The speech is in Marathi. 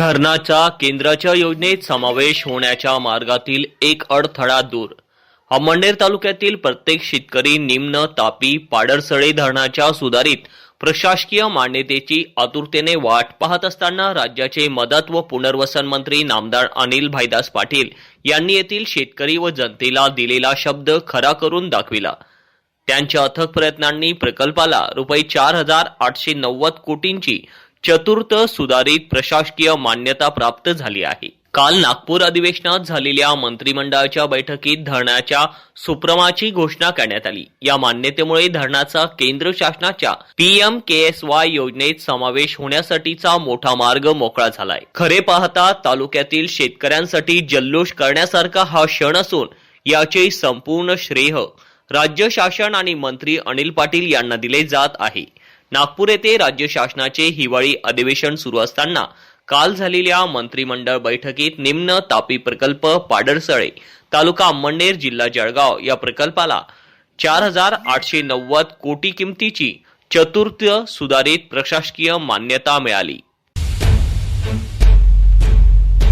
धरणाचा केंद्राच्या योजनेत समावेश होण्याच्या मार्गातील एक अडथळा दूर. अमळनेर तालुक्यातील प्रत्येक शेतकरी निम्न तापी पाडरसळे धरणाच्या सुधारित प्रशासकीय मान्यतेची आतुरतेने वाट पाहत असताना राज्याचे मदत व पुनर्वसन मंत्री नामदार अनिल भाईदास पाटील यांनी येथील शेतकरी व जनतेला दिलेला शब्द खरा करून दाखविला. त्यांच्या अथक प्रयत्नांनी प्रकल्पाला रुपये चार हजार आठशे नव्वद कोटींची चतुर्थ सुधारित प्रशासकीय मान्यता प्राप्त झाली आहे. काल नागपूर अधिवेशनात झालेल्या मंत्रिमंडळाच्या बैठकीत धरणाच्या सुप्रमाची घोषणा करण्यात आली. या मान्यतेमुळे धरणाचा केंद्र शासनाच्या पीएम के एस वाय योजनेत समावेश होण्यासाठीचा मोठा मार्ग मोकळा झालाय. खरे पाहता तालुक्यातील शेतकऱ्यांसाठी जल्लोष करण्यासारखा हा क्षण असून याचे संपूर्ण श्रेय राज्य शासन आणि मंत्री अनिल पाटील यांना दिले जात आहे. नागपूर येथे राज्य शासनाचे हिवाळी अधिवेशन सुरू असताना काल झालेल्या मंत्रिमंडळ बैठकीत निम्न तापी प्रकल्प पाडरसळे तालुका अंमळनेर जिल्हा जळगाव या प्रकल्पाला चार हजार आठशे नव्वद कोटी किमतीची चतुर्थ सुधारित प्रशासकीय मान्यता मिळाली.